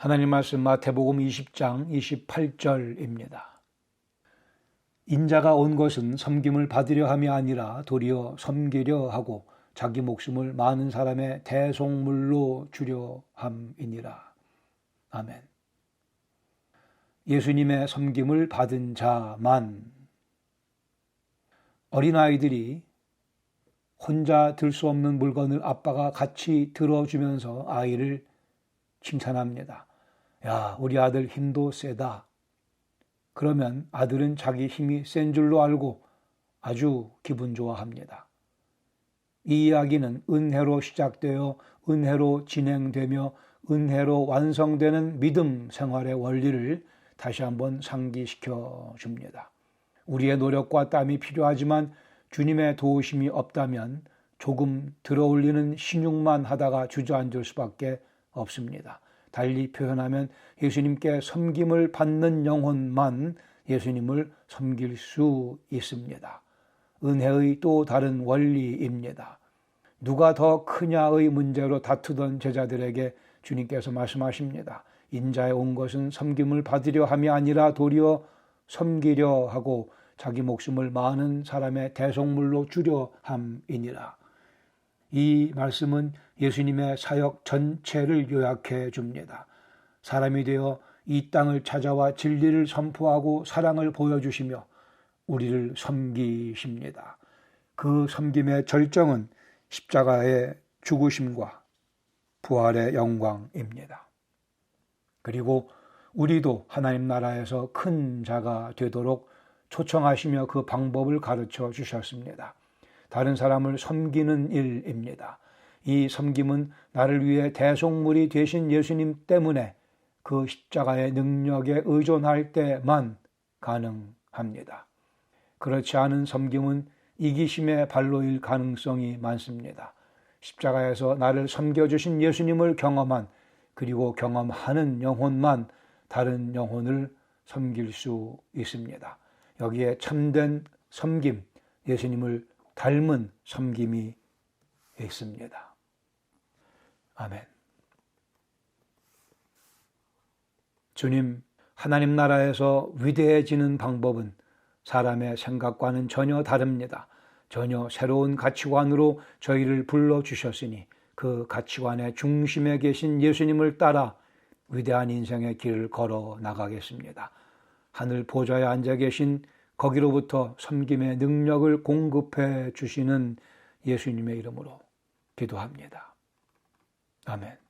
하나님 말씀 마태복음 20장 28절입니다. 인자가 온 것은 섬김을 받으려 함이 아니라 도리어 섬기려 하고 자기 목숨을 많은 사람의 대속물로 주려 함이니라. 아멘. 예수님의 섬김을 받은 자만 어린아이들이 혼자 들 수 없는 물건을 아빠가 같이 들어주면서 아이를 칭찬합니다. 야, 우리 아들 힘도 세다. 그러면 아들은 자기 힘이 센 줄로 알고 아주 기분 좋아합니다. 이 이야기는 은혜로 시작되어 은혜로 진행되며 은혜로 완성되는 믿음 생활의 원리를 다시 한번 상기시켜 줍니다. 우리의 노력과 땀이 필요하지만 주님의 도우심이 없다면 조금 들어올리는 신용만 하다가 주저앉을 수밖에 없습니다. 달리 표현하면 예수님께 섬김을 받는 영혼만 예수님을 섬길 수 있습니다. 은혜의 또 다른 원리입니다. 누가 더 크냐의 문제로 다투던 제자들에게 주님께서 말씀하십니다. 인자에 온 것은 섬김을 받으려 함이 아니라 도리어 섬기려 하고 자기 목숨을 많은 사람의 대속물로 주려 함이니라. 이 말씀은 예수님의 사역 전체를 요약해 줍니다. 사람이 되어 이 땅을 찾아와 진리를 선포하고 사랑을 보여주시며 우리를 섬기십니다. 그 섬김의 절정은 십자가의 죽으심과 부활의 영광입니다. 그리고 우리도 하나님 나라에서 큰 자가 되도록 초청하시며 그 방법을 가르쳐 주셨습니다. 다른 사람을 섬기는 일입니다. 이 섬김은 나를 위해 대속물이 되신 예수님 때문에 그 십자가의 능력에 의존할 때만 가능합니다. 그렇지 않은 섬김은 이기심의 발로일 가능성이 많습니다. 십자가에서 나를 섬겨주신 예수님을 경험한 그리고 경험하는 영혼만 다른 영혼을 섬길 수 있습니다. 여기에 참된 섬김, 예수님을 닮은 섬김이 있습니다. 아멘. 주님, 하나님 나라에서 위대해지는 방법은 사람의 생각과는 전혀 다릅니다. 전혀 새로운 가치관으로 저희를 불러주셨으니 그 가치관의 중심에 계신 예수님을 따라 위대한 인생의 길을 걸어 나가겠습니다. 하늘 보좌에 앉아 계신 거기로부터 섬김의 능력을 공급해 주시는 예수님의 이름으로 기도합니다. 아멘.